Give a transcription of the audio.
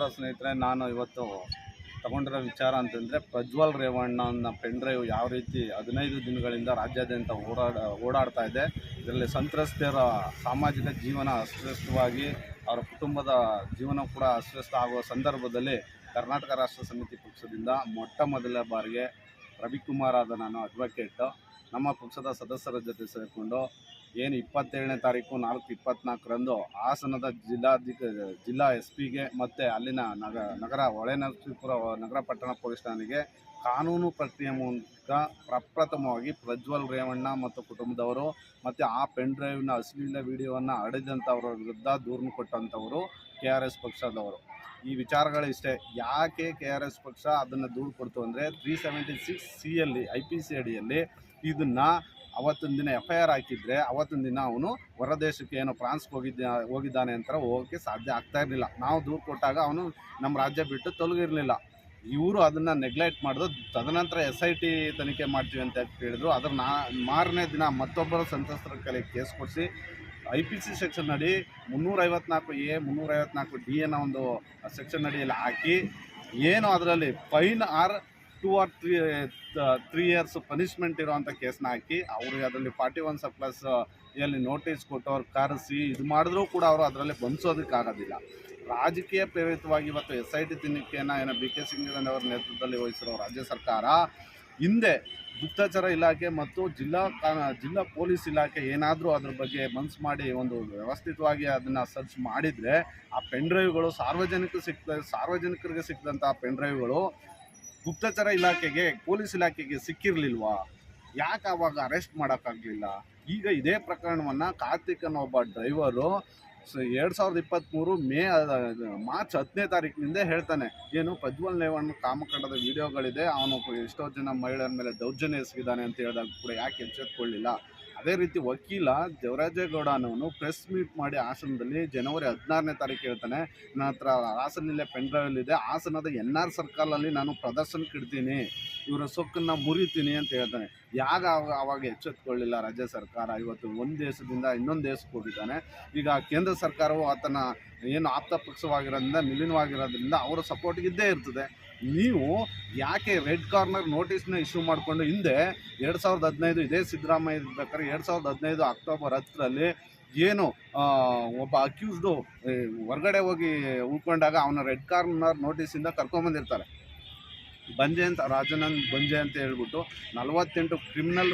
ನಮಸ್ಕಾರ ಸ್ನೇಹಿತರೆ, ನಾನು ಇವತ್ತು ತಗೊಂಡಿರೋ ವಿಚಾರ ಅಂತಂದರೆ ಪ್ರಜ್ವಲ್ ರೇವಣ್ಣನ ಪೆನ್ ಡ್ರೈವ್ ಯಾವ ರೀತಿ ಹದಿನೈದು ದಿನಗಳಿಂದ ರಾಜ್ಯಾದ್ಯಂತ ಓಡಾಡ ಓಡಾಡ್ತಾ ಇದೆ. ಇದರಲ್ಲಿ ಸಂತ್ರಸ್ತರ ಸಾಮಾಜಿಕ ಜೀವನ ಅಸ್ವಸ್ಥವಾಗಿ ಅವರ ಕುಟುಂಬದ ಜೀವನ ಕೂಡ ಅಸ್ವಸ್ಥ ಆಗುವ ಸಂದರ್ಭದಲ್ಲಿ ಕರ್ನಾಟಕ ರಾಷ್ಟ್ರ ಸಮಿತಿ ಪಕ್ಷದಿಂದ ಮೊಟ್ಟ ಮೊದಲ ಬಾರಿಗೆ ರವಿಕುಮಾರ್ ಆದ ನಾನು ಅಡ್ವೊಕೇಟು ನಮ್ಮ ಪಕ್ಷದ ಸದಸ್ಯರ ಜೊತೆ ಸೇರಿಕೊಂಡು ಏನು ಇಪ್ಪತ್ತೇಳನೇ ತಾರೀಕು ನಾಲ್ಕು ಇಪ್ಪತ್ನಾಲ್ಕರಂದು ಹಾಸನದ ಜಿಲ್ಲಾಧಿಕ, ಜಿಲ್ಲಾ ಎಸ್ ಪಿಗೆ ಮತ್ತು ಅಲ್ಲಿನ ನಗ, ನಗರ ಹೊಳೆನರಸೀಪುರ ನಗರ ಪಟ್ಟಣ ಪೊಲೀಸ್ ಠಾಣೆಗೆ ಕಾನೂನು ಪ್ರಕ್ರಿಯೆ ಮೂಲಕ ಪ್ರಪ್ರಥಮವಾಗಿ ಪ್ರಜ್ವಲ್ ರೇವಣ್ಣ ಮತ್ತು ಕುಟುಂಬದವರು ಮತ್ತು ಆ ಪೆನ್ ಡ್ರೈವ್ನ ಅಶ್ಲೀಲ ವಿಡಿಯೋವನ್ನು ಹಡಿದಂಥವ್ರ ವಿರುದ್ಧ ದೂರನ್ನು ಕೊಟ್ಟಂಥವರು ಕೆ ಆರ್ ಎಸ್ ಪಕ್ಷದವರು. ಈ ವಿಚಾರಗಳಿಷ್ಟೇ ಯಾಕೆ ಕೆ ಆರ್ ಎಸ್ ಪಕ್ಷ ಅದನ್ನು ದೂರು ಕೊಡ್ತು ಅಂದರೆ ತ್ರೀ ಸೆವೆಂಟಿ ಸಿಕ್ಸ್ ಸಿ ಅಲ್ಲಿ, ಐ ಪಿ ಸಿ ಅಡಿಯಲ್ಲಿ ಇದನ್ನು ಅವತ್ತಿನ ದಿನ ಎಫ್ ಐ ಆರ್ ಹಾಕಿದ್ರೆ ಅವತ್ತಿನ ದಿನ ಅವನು ಹೊರದೇಶಕ್ಕೆ ಏನೋ ಫ್ರಾನ್ಸ್ಗೆ ಹೋಗಿದ್ದ, ಹೋಗಿದ್ದಾನೆ ಅಂತ ಹೋಗೋಕ್ಕೆ ಸಾಧ್ಯ ಆಗ್ತಾ ಇರಲಿಲ್ಲ. ನಾವು ದೂರು ಕೊಟ್ಟಾಗ ಅವನು ನಮ್ಮ ರಾಜ್ಯ ಬಿಟ್ಟು ತೊಲಗಿರಲಿಲ್ಲ. ಇವರು ಅದನ್ನು ನೆಗ್ಲೆಕ್ಟ್ ಮಾಡಿದ್ರು ತದನಂತರ ಎಸ್ ಐ ಟಿ ತನಿಖೆ ಮಾಡ್ತೀವಿ ಅಂತ ಹೇಳಿದ್ರು. ಅದ್ರ ನಾ, ಮಾರನೇ ದಿನ ಮತ್ತೊಬ್ಬರ ಸಂತ್ರಸ್ತರ ಕಲೆ ಕೇಸ್ ಕೊಡಿಸಿ ಐ ಪಿ ಸಿ ಸೆಕ್ಷನ್ ಅಡಿ ಮುನ್ನೂರೈವತ್ನಾಲ್ಕು ಎ, ಮುನ್ನೂರೈವತ್ನಾಲ್ಕು ಡಿ ಎನ ಒಂದು ಸೆಕ್ಷನ್ ಅಡಿಯಲ್ಲಿ ಹಾಕಿ ಏನು ಅದರಲ್ಲಿ fine or two or three three years punishment ಇರೋವಂಥ ಕೇಸ್ನ ಹಾಕಿ ಅವ್ರಿಗೆ ಅದರಲ್ಲಿ ಫಾರ್ಟಿ ಒನ್ ಸಬ್ ಪ್ಲಸ್ ಎಲ್ಲಿ ನೋಟಿಸ್ ಕೊಟ್ಟು ಅವ್ರು ಕರೆಸಿ, ಇದು ಮಾಡಿದ್ರೂ ಕೂಡ ಅವರು ಅದರಲ್ಲಿ ಬಂಧಿಸೋದಕ್ಕಾಗೋದಿಲ್ಲ ರಾಜಕೀಯ ಪ್ರೇರಿತವಾಗಿ ಇವತ್ತು ಎಸ್ ಐ ಟಿ ತಿನ್ನಿಕೆಯನ್ನು ಏನೋ ಬಿ ಕೆ ಸಿಂಗ್ ಅವರ ನೇತೃತ್ವದಲ್ಲಿ ವಹಿಸಿರೋ ರಾಜ್ಯ ಸರ್ಕಾರ, ಹಿಂದೆ ಗುಪ್ತಚರ ಇಲಾಖೆ ಮತ್ತು ಜಿಲ್ಲಾ ಜಿಲ್ಲಾ ಪೊಲೀಸ್ ಇಲಾಖೆ ಏನಾದರೂ ಅದ್ರ ಬಗ್ಗೆ ಮನ್ಸು ಮಾಡಿ ಒಂದು ವ್ಯವಸ್ಥಿತವಾಗಿ ಅದನ್ನು ಸರ್ಚ್ ಮಾಡಿದರೆ ಆ ಪೆನ್ ಡ್ರೈವ್ಗಳು ಸಾರ್ವಜನಿಕ ಸಿಕ್ತ, ಸಾರ್ವಜನಿಕರಿಗೆ ಸಿಕ್ಕಿದಂಥ ಪೆನ್ ಡ್ರೈವ್ಗಳು ಗುಪ್ತಚರ ಇಲಾಖೆಗೆ, ಪೊಲೀಸ್ ಇಲಾಖೆಗೆ ಸಿಕ್ಕಿರಲಿಲ್ವಾ? ಯಾಕೆ ಆವಾಗ ಅರೆಸ್ಟ್ ಮಾಡೋಕ್ಕಾಗಲಿಲ್ಲ? ಈಗ ಇದೇ ಪ್ರಕರಣವನ್ನು ಕಾರ್ತಿಕ್ ಅನ್ನೋ ಒಬ್ಬ ಡ್ರೈವರು ಎರಡು ಸಾವಿರದ ಇಪ್ಪತ್ತ್ಮೂರು ಮೇ ಮಾರ್ಚ್ ಹತ್ತನೇ ತಾರೀಕಿನಿಂದ ಹೇಳ್ತಾನೆ. ಏನು ಪ್ರಜ್ವಲ್ ರೇವಣ್ಣ ಕಾಮಕಂಡದ ವಿಡಿಯೋಗಳಿದೆ. ಅವನು ಎಷ್ಟೋ ಜನ ಮಹಿಳೆಯರ ಮೇಲೆ ದೌರ್ಜನ್ಯ ಎಸಗಿದ್ದಾನೆ ಅಂತ ಹೇಳಿದಾಗ ಕೂಡ ಯಾಕೆ ಎಚ್ಚೆತ್ಕೊಳ್ಳಿಲ್ಲ? ಅದೇ ರೀತಿ ವಕೀಲ ದೇವರಾಜೇಗೌಡ ಅನ್ನೋನು ಪ್ರೆಸ್ ಮೀಟ್ ಮಾಡಿ ಹಾಸನದಲ್ಲಿ ಜನವರಿ ಹದಿನಾರನೇ ತಾರೀಕು ಹೇಳ್ತಾನೆ, ನನ್ನ ಹತ್ರ ಹಾಸನಲ್ಲೇ ಪೆನ್ ಡ್ರೈವಲ್ಲಿದೆ ಹಾಸನದ ಎನ್ ಆರ್ ಸರ್ಕಲಲ್ಲಿ ನಾನು ಪ್ರದರ್ಶನಕ್ಕೆ ಇಡ್ತೀನಿ, ಇವರ ಸೊಕ್ಕನ್ನು ಮುರಿತೀನಿ ಅಂತ ಹೇಳ್ತಾನೆ. ಅವ- ಅವಾಗ ಎಚ್ಚೆತ್ಕೊಳ್ಳಿಲ್ಲ ರಾಜ್ಯ ಸರ್ಕಾರ. ಇವತ್ತು ಒಂದು ದೇಶದಿಂದ ಇನ್ನೊಂದು ದೇಶಕ್ಕೆ ಹೋಗಿದ್ದಾನೆ. ಈಗ ಕೇಂದ್ರ ಸರ್ಕಾರವು ಆತನ ಏನು ಆಪ್ತ ಪಕ್ಷವಾಗಿರೋದ್ರಿಂದ ವಿಲೀನವಾಗಿರೋದ್ರಿಂದ ಅವರ ಸಪೋರ್ಟ್ಗಿದ್ದೇ ಇರ್ತದೆ. ನೀವು ಯಾಕೆ ರೆಡ್ ಕಾರ್ನರ್ ನೋಟಿಸ್ನ ಇಶ್ಯೂ ಮಾಡಿಕೊಂಡು ಹಿಂದೆ ಎರಡು ಸಾವಿರದ ಹದಿನೈದು ಇದೇ ಸಿದ್ದರಾಮಯ್ಯ ಪ್ರಕಾರ ಎರಡು ಸಾವಿರದ ಹದಿನೈದು ಅಕ್ಟೋಬರ್ ಹತ್ತರಲ್ಲಿ ಏನು ಒಬ್ಬ ಅಕ್ಯೂಸ್ಡು ಹೊರಗಡೆ ಹೋಗಿ ಉಳ್ಕೊಂಡಾಗ ಅವನ ರೆಡ್ ಕಾರ್ನರ್ ನೋಟಿಸಿಂದ ಕರ್ಕೊಂಬಂದಿರ್ತಾರೆ ಬಂಜೆ ಅಂತ ರಾಜನಂದ್ ಬಂಜೆ ಅಂತ ಹೇಳ್ಬಿಟ್ಟು ನಲವತ್ತೆಂಟು ಕ್ರಿಮಿನಲ್